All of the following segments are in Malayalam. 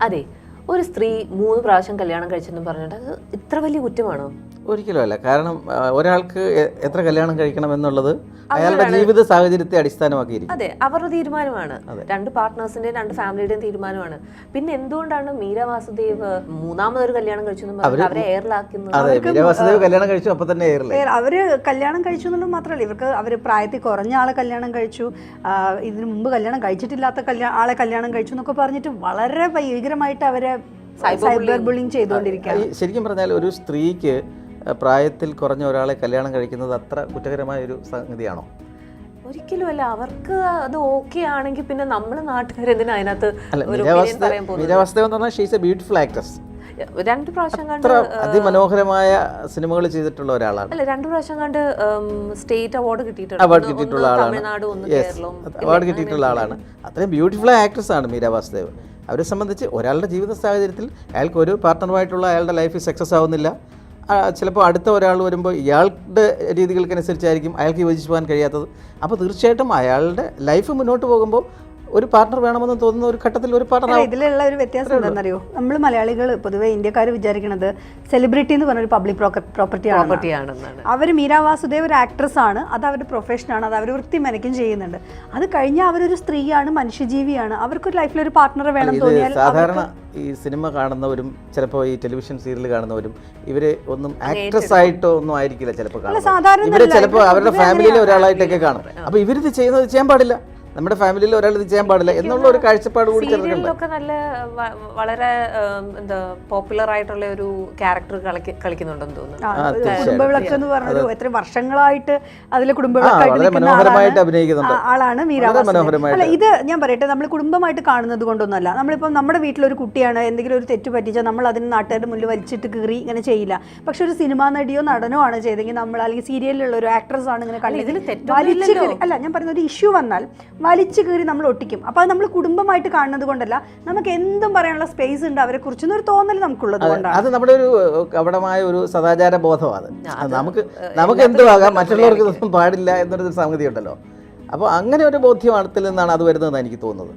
അതെ ഒരു സ്ത്രീ മൂന്ന് പ്രാവശ്യം കല്യാണം കഴിച്ചെന്ന് പറഞ്ഞിട്ട് അത് ഇത്ര വലിയ കുറ്റമാണോ? ഒരിക്കലും അല്ല കാരണം ഒരാൾക്ക് എത്ര കല്യാണം കഴിക്കണം എന്നുള്ളത് അയാളുടെ ജീവിത സാഹചര്യത്തെ അടിസ്ഥാനമാക്കിയിരിക്കും. അതെ അവരുടെ തീരുമാനമാണ്. രണ്ട് പാർട്ട്നേഴ്സിന്റെയും രണ്ട് ഫാമിലിയുടെയും തീരുമാനമാണ്. പിന്നെ എന്തുകൊണ്ടാണ് മീര വാസുദേവ് മൂന്നാമതൊരു കല്യാണം കഴിച്ചു അവരെ എയറിലാക്കുന്നത് വാസുദേവ് കല്യാണം കഴിച്ചു അപ്പൊ തന്നെ അവർ കല്യാണം കഴിച്ചു എന്നുള്ളത് മാത്രമല്ല ഇവർക്ക് അവർ പ്രായത്തിൽ കുറഞ്ഞ ആളെ കല്യാണം കഴിച്ചു ഇതിനു മുമ്പ് കല്യാണം കഴിച്ചിട്ടില്ലാത്ത ആളെ കല്യാണം കഴിച്ചു എന്നൊക്കെ പറഞ്ഞിട്ട് വളരെ ഭീകരമായിട്ട് അവരെ സൈബർ ബുള്ളിങ് ചെയ്തുകൊണ്ടിരിക്കുകയാണ്. ശരിക്കും പറഞ്ഞാൽ ഒരു സ്ത്രീക്ക് പ്രായത്തിൽ കുറഞ്ഞ ഒരാളെ കല്യാണം കഴിക്കുന്നത് അത്ര കുറ്റകരമായ ഒരു സംഗതിയാണോ? ഒരിക്കലും അല്ല. അവർക്ക് അത് ഓക്കെ ആണെങ്കിൽ പിന്നെ നമ്മൾ നാട്ടുകാരെന്തിനാ അതിനകത്ത് എന്ന് പറഞ്ഞാൽ ഷീസ് എ ബ്യൂട്ടിഫുൾ ആക്ട്രസ് രണ്ട് പ്രാവശ്യം കണ്ട് അതിമനോഹരമായ സിനിമകൾ ചെയ്തിട്ടുള്ള ഒരാളാണ്. അല്ല രണ്ടു പ്രാവശ്യം കണ്ട് സ്റ്റേറ്റ് അവാർഡ് കിട്ടിയിട്ടുണ്ട്. അവാർഡ് കിട്ടിയിട്ടുള്ള ആളാണ്. അവാർഡ് കിട്ടിയിട്ടുള്ള ആളാണ്. അത്രയും ബ്യൂട്ടിഫുൾ ആക്ട്രസ് ആണ് മീര വാസുദേവ് അവരെ സംബന്ധിച്ച് ഒരാളുടെ ജീവിത സാഹചര്യത്തിൽ അയാൾക്ക് ഒരു പാർട്ട്ണറുമായിട്ടുള്ള അയാളുടെ ലൈഫ് സക്സസ് ആവുന്നില്ല. ചിലപ്പോൾ അടുത്ത ഒരാൾ വരുമ്പോൾ ഇയാളുടെ രീതികൾക്കനുസരിച്ചായിരിക്കും അയാൾക്ക് യോജിച്ച് പോകാൻ കഴിയാത്തത്. അപ്പോൾ തീർച്ചയായിട്ടും അയാളുടെ ലൈഫ് മുന്നോട്ട് പോകുമ്പോൾ ഒരു പാർട്ണർ വേണമെന്ന് തോന്നുന്ന ഒരു ഘട്ടത്തിൽ ഒരു പാർട്ണർ ഇതിലുള്ള ഒരു വ്യത്യാസം എന്താണെന്നറിയോ? നമ്മൾ മലയാളികൾ പൊതുവേ ഇന്ത്യക്കാർ വിചാരിക്കുന്നത് സെലിബ്രിറ്റി എന്ന് പറഞ്ഞൊരു പബ്ലിക് പ്രോപ്പർട്ടി ആണ് അവർ മീരാ വാസുദേവ് ഒരു ആക്ട്രസ് ആണ് അത് അവരുടെ പ്രൊഫഷനാണ് അത് അവർ വൃത്തി മെനക്കും ചെയ്യുന്നുണ്ട്. അത് കഴിഞ്ഞാൽ അവരൊരു സ്ത്രീയാണ് മനുഷ്യജീവിയാണ് അവർക്കൊരു ലൈഫിൽ ഒരു പാർട്ണർ വേണം തോന്നിയാൽ സാധാരണ ഈ സിനിമ കാണുന്നവരും ചിലപ്പോൾ ഈ ടെലിവിഷൻ സീരിയൽ കാണുന്നവരും ഇവർ ഒന്നും ആക്ട്രസ് ആയിട്ടോ ഒന്നും ആയിരിക്കില്ല ചിലപ്പോൾ കാണുന്നത്. സാധാരണ ഇവർ. ചിലപ്പോൾ അവരുടെ ഫാമിലിയിലെ ഒരാളായിട്ടൊക്കെ കാണും. അപ്പൊ ഇവരിത് ചെയ്യുന്നത് ചെയ്യാൻ പാടില്ല. നമ്മുടെ ഫാമിലിയിൽ ഒരാൾ ഇത് ചെയ്യാൻ പാടില്ല എന്നുള്ള ഒരു കാഴ്ചപ്പാട് കൂടി സീരിയലിലൊക്കെ നല്ല വളരെ എന്താ പോപ്പുലർ ആയിട്ടുള്ള ഒരു ക്യാരക്ടർ കളിക്കുന്നുണ്ടെന്ന് തോന്നുന്നു. കുടുംബവിളക്ക് എന്ന് എത്ര വർഷങ്ങളായിട്ട് അതിൽ കുടുംബവിളക്കായിട്ട് അഭിനയിക്കുന്ന ആളാണ്. അഭിനയിക്കുന്നുണ്ട്. അല്ല ഇത് ഞാൻ പറയട്ടെ നമ്മൾ കുടുംബമായിട്ട് കാണുന്നത് കൊണ്ടൊന്നുമല്ല. നമ്മളിപ്പം നമ്മുടെ വീട്ടിലൊരു കുട്ടിയാണ് എന്തെങ്കിലും ഒരു തെറ്റ് പറ്റിച്ചാൽ നമ്മൾ അതിന് നാട്ടുകാരുടെ മുന്നിൽ വലിച്ചിട്ട് കീറി ഇങ്ങനെ ചെയ്യില്ല. പക്ഷെ ഒരു സിനിമാ നടിയോ നടനോ ആണ് ചെയ്തെങ്കിൽ നമ്മൾ അല്ലെങ്കിൽ സീരിയലിലുള്ള ഒരു ആക്ട്രസ് ആണ് ഇങ്ങനെ കണ്ടിട്ട് അല്ല ഞാൻ പറയുന്ന ഒരു ഇഷ്യൂ വന്നാൽ വലിച്ചു കീറി നമ്മൾ ഒട്ടിക്കും. അപ്പോൾ അത് നമ്മൾ കുടുംബമായിട്ട് കാണുന്നത് കൊണ്ടല്ല നമുക്ക് എന്തും പറയാനുള്ള സ്പേസ് ഉണ്ട് അവരെ കുറിച്ച് ഒരു തോന്നൽ നമുക്കുള്ളത് കൊണ്ടാണ്. അത് നമ്മുടെ ഒരു കപടമായ ഒരു സദാചാര ബോധമാണ്. നമുക്ക് നമുക്ക് എന്തുവാകാം മറ്റുള്ളവർക്ക് പാടില്ല എന്നൊരു സംഗതി ഉണ്ടല്ലോ അപ്പോൾ അങ്ങനെ ഒരു ബോധ്യമാണത്തിൽ നിന്നാണ് അത് വരുന്നതെന്ന് എനിക്ക് തോന്നുന്നത്.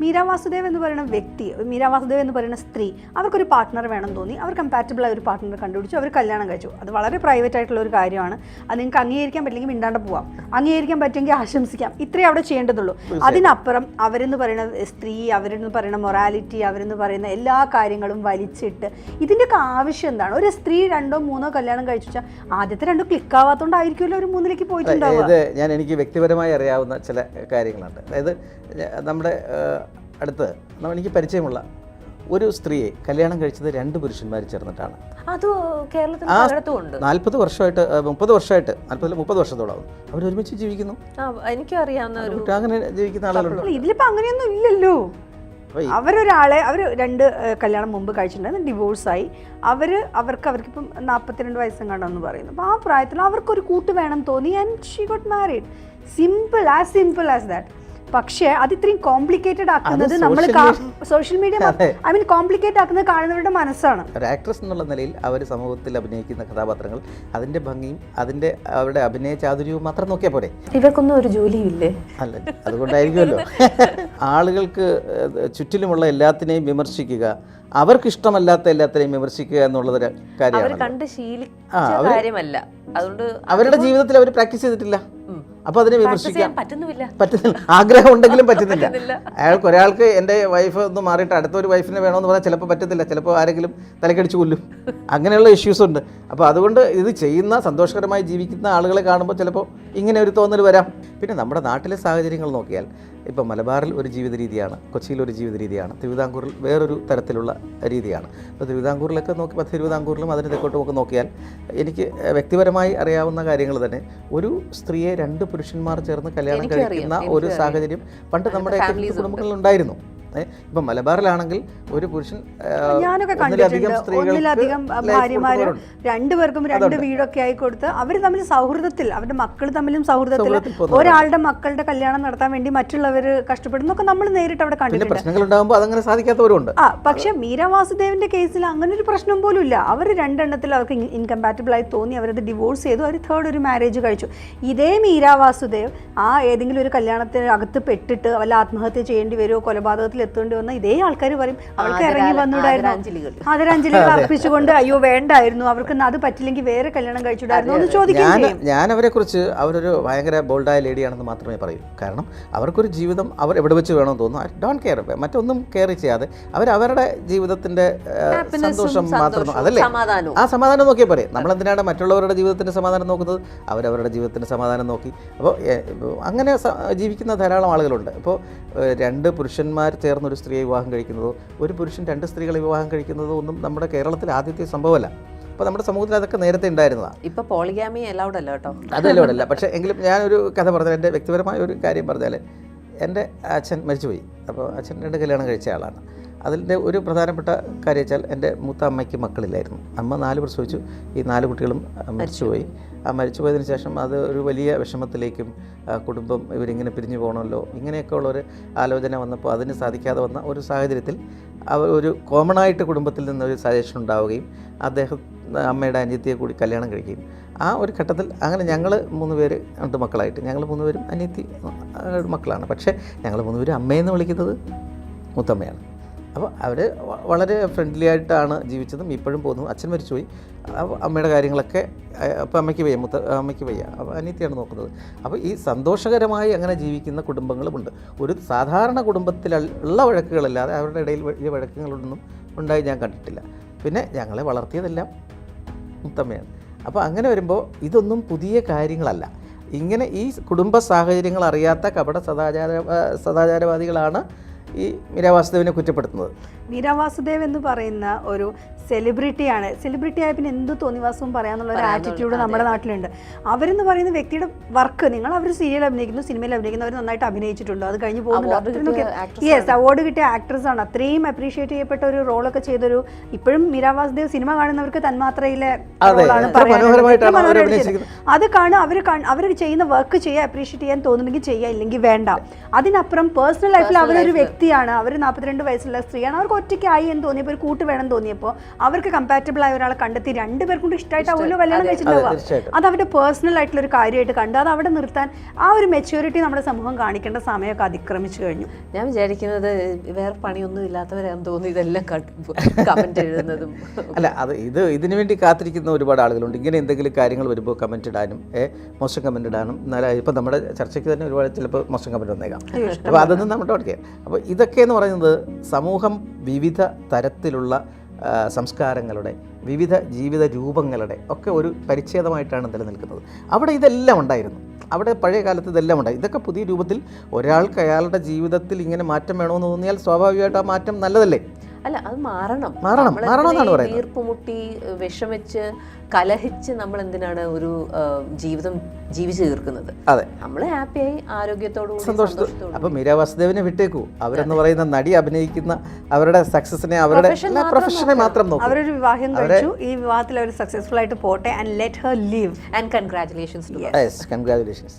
മീര വാസുദേവ് എന്ന് പറയുന്ന വ്യക്തി മീര വാസുദേവ് എന്ന് പറയുന്ന സ്ത്രീ അവർക്കൊരു പാർട്ട്ണർ വേണം തോന്നി. അവർ കമ്പാറ്റബിൾ ആയ ഒരു പാർട്ട്ണർ കണ്ടുപിടിച്ചു. അവർ കല്യാണം കഴിച്ചു. അത് വളരെ പ്രൈവറ്റ് ആയിട്ടുള്ള ഒരു കാര്യമാണ്. അത് നിങ്ങൾക്ക് അംഗീകരിക്കാൻ പറ്റില്ലെങ്കിൽ മിണ്ടാണ്ട് പോവാം. അംഗീകരിക്കാൻ പറ്റുമെങ്കിൽ ആശംസിക്കാം. ഇത്രേ അവിടെ ചെയ്യേണ്ടതുള്ളൂ. അതിനപ്പുറം അവരെന്ന് പറയുന്ന സ്ത്രീ അവരെന്ന് പറയുന്ന മൊറാലിറ്റി അവരെന്ന് പറയുന്ന എല്ലാ കാര്യങ്ങളും വലിച്ചിട്ട് ഇതിന്റെയൊക്കെ ആവശ്യം എന്താണ്? ഒരു സ്ത്രീ രണ്ടോ മൂന്നോ കല്യാണം കഴിച്ചു വെച്ചാൽ ആദ്യത്തെ രണ്ടോ ക്ലിക്ക് ആവാത്തോണ്ടായിരിക്കുമല്ലോ ഒരു മൂന്നിലേക്ക് പോയിട്ടുണ്ടാവുക. ഇത് ഞാൻ എനിക്ക് വ്യക്തിപരമായി അറിയാവുന്ന ചില കാര്യങ്ങളുണ്ട്. അതായത് നമ്മുടെ അടുത്ത് എനിക്ക് പരിചയമുള്ള ഒരു സ്ത്രീയെ കല്യാണം കഴിച്ചത് രണ്ട് പുരുഷന്മാർ ചേർന്നിട്ടാണ്. നാൽപ്പത് വർഷമായിട്ട് മുപ്പത് വർഷമായിട്ട് നാൽപ്പത് മുപ്പത് വർഷത്തോളം അവർ ഒരുമിച്ച് ജീവിക്കുന്നു. എനിക്കും അറിയാവുന്ന ഒരു അങ്ങനെ ജീവിക്കുന്ന ആളുകളുണ്ട്. ഇതിലിപ്പോ അങ്ങനെയൊന്നും ഇല്ലല്ലോ. അവരൊരാളെ അവർ രണ്ട് കല്യാണം മുമ്പ് കഴിച്ചിട്ടുണ്ടായിരുന്നു ഡിവോഴ്സായി അവർ അവർക്ക് അവർക്കിപ്പം നാൽപ്പത്തിരണ്ട് വയസ്സെങ്ങാണ്ടെന്ന് പറയുന്നു. അപ്പോൾ ആ പ്രായത്തിൽ അവർക്കൊരു കൂട്ട് വേണം തോന്നി and she got married simple as simple as that പക്ഷേ അത് ഇത്രയും കോംപ്ലിക്കേറ്റഡ് ആക്കുന്നത് നമ്മൾ social media. I mean complicate ആക്കുന്നത് കാണുന്നവരുടെ മനസ്സാണ്. ഒരു ആക്ട്രസ് എന്നുള്ള നിലയിൽ അവർ സമൂഹത്തിൽ അഭിനയിക്കുന്ന കഥാപാത്രങ്ങൾ അതിന്റെ ഭംഗിയും അതിന്റെ അവരുടെ അഭിനയ ചാതുര്യവും മാത്രം നോക്കിയാൽ പോരെ. ഇവർക്കൊന്നും ഒരു ജോലിയില്ലേ ഇല്ലേ? അല്ല അതുകൊണ്ടായിരിക്കുമല്ലോ. ആളുകൾക്ക് ചുറ്റിലുമുള്ള എല്ലാത്തിനെയും വിമർശിക്കുക അവർക്ക് ഇഷ്ടമല്ലാത്ത എല്ലാത്തിനെയും വിമർശിക്കുക എന്നുള്ളത് കാര്യമാണ് കണ്ട് ശീലിച്ച ആ, കാര്യമല്ല. അതുകൊണ്ട് അവരുടെ ജീവിതത്തിൽ അവർ പ്രാക്ടീസ് ചെയ്തിട്ടില്ല. അപ്പോൾ അതിനെ വിമർശിക്കാൻ വിമർശിക്കാം. പറ്റുന്നില്ല. ആഗ്രഹം ഉണ്ടെങ്കിലും പറ്റുന്നില്ല. പറ്റുന്നില്ല. അയാൾക്ക് ഒരാൾക്ക് എന്റെ വൈഫ് ഒന്ന് മാറിയിട്ട് അടുത്തൊരു വൈഫിനെ വേണമെന്ന് പറഞ്ഞാൽ ചിലപ്പോൾ പറ്റത്തില്ല. ചിലപ്പോൾ ആരെങ്കിലും തലക്കടിച്ച് കൊല്ലും. അങ്ങനെയുള്ള ഇഷ്യൂസ് ഉണ്ട്. അപ്പോൾ അതുകൊണ്ട് ഇത് ചെയ്യുന്ന സന്തോഷകരമായി ജീവിക്കുന്ന ആളുകളെ കാണുമ്പോൾ ചിലപ്പോൾ ഇങ്ങനെ ഒരു തോന്നൽ വരാം. പിന്നെ നമ്മുടെ നാട്ടിലെ സാഹചര്യങ്ങൾ നോക്കിയാൽ ഇപ്പോൾ മലബാറിൽ ഒരു ജീവിത രീതിയാണ് കൊച്ചിയിൽ ഒരു ജീവിത രീതിയാണ് തിരുവിതാംകൂറിൽ വേറൊരു തരത്തിലുള്ള രീതിയാണ്. അപ്പോൾ തിരുവിതാംകൂറിലൊക്കെ നോക്കി ഇപ്പോൾ തിരുവിതാംകൂറിലും അതിന് തെക്കോട്ടും ഒക്കെ നോക്കിയാൽ എനിക്ക് വ്യക്തിപരമായി അറിയാവുന്ന കാര്യങ്ങൾ തന്നെ ഒരു സ്ത്രീയെ രണ്ട് പുരുഷന്മാർ ചേർന്ന് കല്യാണം കഴിക്കുന്ന ഒരു സാഹചര്യം പണ്ട് നമ്മുടെ കുടുംബങ്ങളിൽ ഉണ്ടായിരുന്നു. ഇപ്പം മലബാറിലാണെങ്കിൽ ഒരു പുരുഷൻ ഞാനൊക്കെ കണ്ടിട്ടുണ്ട്. ഒന്നിലധികം life രണ്ടുപേർക്കും രണ്ട് വീടൊക്കെ ആയി കൊടുത്ത് അവർ തമ്മിൽ സൗഹൃദത്തിൽ അവരുടെ മക്കൾ തമ്മിലും സൗഹൃദത്തിൽ ഒരാളുടെ മക്കളുടെ കല്യാണം നടത്താൻ വേണ്ടി മറ്റുള്ളവർ കഷ്ടപ്പെടുന്നൊക്കെ നമ്മൾ നേരിട്ട് അവിടെ കണ്ടിട്ടുണ്ട്. പ്രശ്നങ്ങൾ ഉണ്ടാകുമ്പോൾ അതങ്ങനെ സാധിക്കാത്തവരുണ്ട് ആ പക്ഷെ മീര വാസുദേവിന്റെ കേസിൽ അങ്ങനെ ഒരു പ്രശ്നം പോലും ഇല്ല അവർ രണ്ടെണ്ണത്തിൽ അവർക്ക് ഇൻകമ്പാറ്റബിൾ ആയി തോന്നി. അവരത് ഡിവോഴ്സ് ചെയ്തു. അവർ തേർഡ് ഒരു മാരേജ് കഴിച്ചു. ഇതേ മീര വാസുദേവ് ആ ഏതെങ്കിലും ഒരു കല്യാണത്തിന് അകത്ത് പെട്ടിട്ട് വല്ല ആത്മഹത്യ ചെയ്യേണ്ടി വരുമോ കൊലപാതകത്തിൽ എത്തേണ്ടി വന്ന ഇതേ ആൾക്കാർ പറയും. അവൾക്ക് ഇറങ്ങി വന്നിട്ടുണ്ടായിരുന്നു ആദരാഞ്ജലി ആദരാഞ്ജലികൾ. അർപ്പിച്ചുകൊണ്ട് അയ്യോ വേണ്ടായിരുന്നു. അവർക്ക് അത് പറ്റില്ലെങ്കിൽ വേറെ കല്യാണം കഴിച്ചിടായിരുന്നു എന്ന് ചോദിക്കും ഞാൻ അവരെ കുറിച്ച് അവരൊരു ഭയങ്കര ബോൾഡായ ലേഡിയാണെന്ന് മാത്രമേ പറയൂ. കാരണം അവർക്കൊരു ജീവിതം അവർ എവിടെ വെച്ച് വേണമെന്ന് തോന്നുന്നു. I don't care. മറ്റൊന്നും കെയർ ചെയ്യാതെ അവർ അവരുടെ ജീവിതത്തിന്റെ സന്തോഷം മാത്രം അതല്ലേ? ആ സമാധാനം നോക്കിയാൽ നമ്മൾ നമ്മളെന്തിനാണ് മറ്റുള്ളവരുടെ ജീവിതത്തിന്റെ സമാധാനം നോക്കുന്നത്? അവരവരുടെ ജീവിതത്തിന്റെ സമാധാനം നോക്കി. അപ്പോൾ അങ്ങനെ ജീവിക്കുന്ന ധാരാളം ആളുകളുണ്ട്. ഇപ്പോൾ രണ്ട് പുരുഷന്മാർ ചേർന്ന് ഒരു സ്ത്രീയെ വിവാഹം കഴിക്കുന്നതോ ഒരു പുരുഷൻ രണ്ട് സ്ത്രീകളെ വിവാഹം കഴിക്കുന്നതോ ഒന്നും നമ്മുടെ കേരളത്തിൽ ആദ്യത്തെ സംഭവമല്ല. അപ്പോൾ നമ്മുടെ സമൂഹത്തിൽ അതൊക്കെ നേരത്തെ ഉണ്ടായിരുന്നതാണ് ഇപ്പോൾ പോളിഗാമി അലൗഡ് അല്ല കേട്ടോ. അതല്ല അലൗഡ് അല്ല. പക്ഷേ എങ്കിലും ഞാനൊരു കഥ പറഞ്ഞാൽ എന്റെ വ്യക്തിപരമായ ഒരു കാര്യം പറഞ്ഞാൽ എന്റെ അച്ഛൻ മരിച്ചുപോയി. അപ്പോൾ അച്ഛൻ രണ്ട് കല്യാണം കഴിച്ച ആളാണ്. അതിന്റെ ഒരു പ്രധാനപ്പെട്ട കാര്യം വെച്ചാൽ എന്റെ മൂത്ത അമ്മയ്ക്ക് മക്കളില്ലായിരുന്നു. അമ്മ നാല് പ്രസവിച്ചു. ഈ നാല് കുട്ടികളും മരിച്ചുപോയി. ആ മരിച്ചുപോയതിന് ശേഷം അത് ഒരു വലിയ വിഷമത്തിലേക്കും കുടുംബം ഇവരിങ്ങനെ പിരിഞ്ഞു പോകണമല്ലോ ഇങ്ങനെയൊക്കെ ഉള്ളൊരു ആലോചന വന്നപ്പോൾ അതിന് സാധിക്കാതെ വന്ന ഒരു സാഹചര്യത്തിൽ അവർ ഒരു കോമൺ ആയിട്ട് കുടുംബത്തിൽ നിന്ന് ഒരു സജഷൻ ഉണ്ടാവുകയും അദ്ദേഹം അമ്മയുടെ അനിയത്തിയെ കൂടി കല്യാണം കഴിക്കുകയും. ആ ഒരു ഘട്ടത്തിൽ അങ്ങനെ ഞങ്ങൾ മൂന്ന് പേര് രണ്ട് മക്കളായിട്ട്. ഞങ്ങൾ മൂന്ന് പേരും അനിയത്തി മക്കളാണ്. പക്ഷേ ഞങ്ങൾ മൂന്ന് പേരും അമ്മയെന്ന് വിളിക്കുന്നത് മുത്തമ്മയാണ്. അപ്പോൾ അവർ വളരെ ഫ്രണ്ട്ലി ആയിട്ടാണ് ജീവിച്ചതും ഇപ്പോഴും പോകുന്നു. അച്ഛൻ മരിച്ചുപോയി. അമ്മയുടെ കാര്യങ്ങളൊക്കെ അപ്പോൾ അമ്മയ്ക്ക് വയ്യ മുത്ത അമ്മയ്ക്ക് വയ്യ. അപ്പോൾ അനിയത്തിയാണ് നോക്കുന്നത്. അപ്പോൾ ഈ സന്തോഷകരമായി അങ്ങനെ ജീവിക്കുന്ന കുടുംബങ്ങളുമുണ്ട്. ഒരു സാധാരണ കുടുംബത്തിലുള്ള വഴക്കുകളല്ലാതെ അവരുടെ ഇടയിൽ വലിയ വഴക്കുകളൊന്നും ഉണ്ടായി ഞാൻ കണ്ടിട്ടില്ല. പിന്നെ ഞങ്ങളെ വളർത്തിയതെല്ലാം മുത്തമ്മയാണ്. അപ്പോൾ അങ്ങനെ വരുമ്പോൾ ഇതൊന്നും പുതിയ കാര്യങ്ങളല്ല. ഇങ്ങനെ ഈ കുടുംബ സാഹചര്യങ്ങൾ അറിയാത്ത കപട സദാചാര സദാചാരവാദികളാണ് ഈ മീരാവാസുദേവിനെ കുറ്റപ്പെടുത്തുന്നത്. മീരാവാസുദേവ് എന്ന് പറയുന്ന ഒരു സെലിബ്രിറ്റിയാണ് സെലിബ്രിറ്റി ആയ പിന്നെ എന്ത് തോന്നിവാസവും പറയാന്നുള്ള ഒരു ആറ്റിറ്റ്യൂഡ് നമ്മുടെ നാട്ടിലുണ്ട്. അവരെന്ന് പറയുന്ന വ്യക്തിയുടെ വർക്ക് നിങ്ങൾ അവർ സീരിയൽ അഭിനയിക്കുന്നു സിനിമയിൽ അഭിനയിക്കുന്നു അവർ നന്നായിട്ട് അഭിനയിച്ചിട്ടുണ്ട്. അത് കഴിഞ്ഞ് കിട്ടിയ യെസ് അവാർഡ് കിട്ടിയ ആക്ട്രസ് ആണ്. അത്രയും അപ്രീഷിയേറ്റ് ചെയ്യപ്പെട്ട ഒരു റോളൊക്കെ ചെയ്തൊരു ഇപ്പോഴും മീരാവാസുദേവ് സിനിമ കാണുന്നവർക്ക് തന്മാത്രയിലെ. അത് കാണുക അവർ അവർ ചെയ്യുന്ന വർക്ക് ചെയ്യുക അപ്രീഷിയേറ്റ് ചെയ്യാൻ തോന്നുന്നെങ്കിൽ ചെയ്യുക ഇല്ലെങ്കിൽ വേണ്ട. അതിനപ്പുറം പേഴ്സണൽ ലൈഫിൽ അവരൊരു വ്യക്തിയാണ്. അവർ നാൽപ്പത്തിരണ്ട് വയസ്സുള്ള സ്ത്രീയാണ്. അവർക്ക് ഒറ്റയ്ക്കായി എന്ന് തോന്നിയപ്പോൾ ഒരു കൂട്ട് വേണം തോന്നിയപ്പോൾ അവർക്ക് കമ്പാറ്റബിൾ ആയ ഒരാളെ കണ്ടെത്തി രണ്ടുപേർക്കും കൂടി ഇഷ്ടമായിട്ടാവുമല്ലോ കല്യാണം കഴിച്ചിട്ടുണ്ടാവുക. അത് അവരുടെ പേഴ്സണൽ ആയിട്ടുള്ള ഒരു കാര്യമായിട്ട് കണ്ടു അത് അവിടെ നിർത്താൻ ആ ഒരു മെച്യൂരിറ്റി നമ്മുടെ സമൂഹം കാണിക്കേണ്ട സമയമൊക്കെ അതിക്രമിച്ചു കഴിഞ്ഞു. ഞാൻ വിചാരിക്കുന്നത് വേറെ പണിയൊന്നും ഇല്ലാത്തവരാണെന്ന് തോന്നുന്നു ഇതെല്ലാം കമന്റ് എഴുതുന്നതും. അല്ല അത് ഇത് ഇതിനു വേണ്ടി കാത്തിരിക്കുന്ന ഒരുപാട് ആളുകളുണ്ട്. ഇങ്ങനെ എന്തെങ്കിലും കാര്യങ്ങൾ വരുമ്പോൾ കമന്റ് ഇടാനും മോശം കമന്റ് ഇടാനും എന്നാലും ഇപ്പം നമ്മുടെ ചർച്ചയ്ക്ക് തന്നെ ഒരുപാട് ചിലപ്പോൾ മോശം കമന്റ് വന്നേക്കാം. അപ്പോൾ അതൊന്നും നമ്മുടെ അവിടെ അപ്പോൾ ഇതൊക്കെ എന്ന് പറയുന്നത് സമൂഹം വിവിധ തരത്തിലുള്ള സംസ്കാരങ്ങളുടെ വിവിധ ജീവിത രൂപങ്ങളുടെ ഒക്കെ ഒരു പരിച്ഛേദമായിട്ടാണ് നിലനിൽക്കുന്നത് അവിടെ ഇതെല്ലാം ഉണ്ടായിരുന്നു. അവിടെ പഴയ കാലത്ത് ഇതെല്ലാം ഉണ്ടായി. ഇതൊക്കെ പുതിയ രൂപത്തിൽ ഒരാൾക്ക് അയാളുടെ ജീവിതത്തിൽ ഇങ്ങനെ മാറ്റം വേണമെന്ന് തോന്നിയാൽ സ്വാഭാവികമായിട്ട് ആ മാറ്റം നല്ലതല്ലേ? അല്ല അത് മാറണം. മാറണം, തീർപ്പുമുട്ടി മാറണം എന്നാണ് പറയുന്നത്. വീർപ്പുമുട്ടി വിഷമിച്ച് കലഹിച്ച് നമ്മൾ എന്തിനാണ് ഒരു ജീവിതം ജീവിച്ചു തീർക്കുന്നത്? അതെ. നമ്മൾ ഹാപ്പിയായി ആരോഗ്യത്തോടു കൂടി സന്തോഷത്തോടെ അപ്പൊ മീര വാസുദേവിനെ വിട്ടേക്കൂ. അവരെന്ന് പറയുന്ന നടി അഭിനയിക്കുന്ന അവരുടെ സക്സസിനെ അവരുടെ പ്രൊഫഷനെ മാത്രം നോക്കും. അവരൊരു വിവാഹം കഴിച്ചു. ഈ വിവാഹത്തിൽ അവർ സക്സസ്ഫുൾ ആയിട്ട് പോട്ടെ and let her leave and congratulations to yes congratulations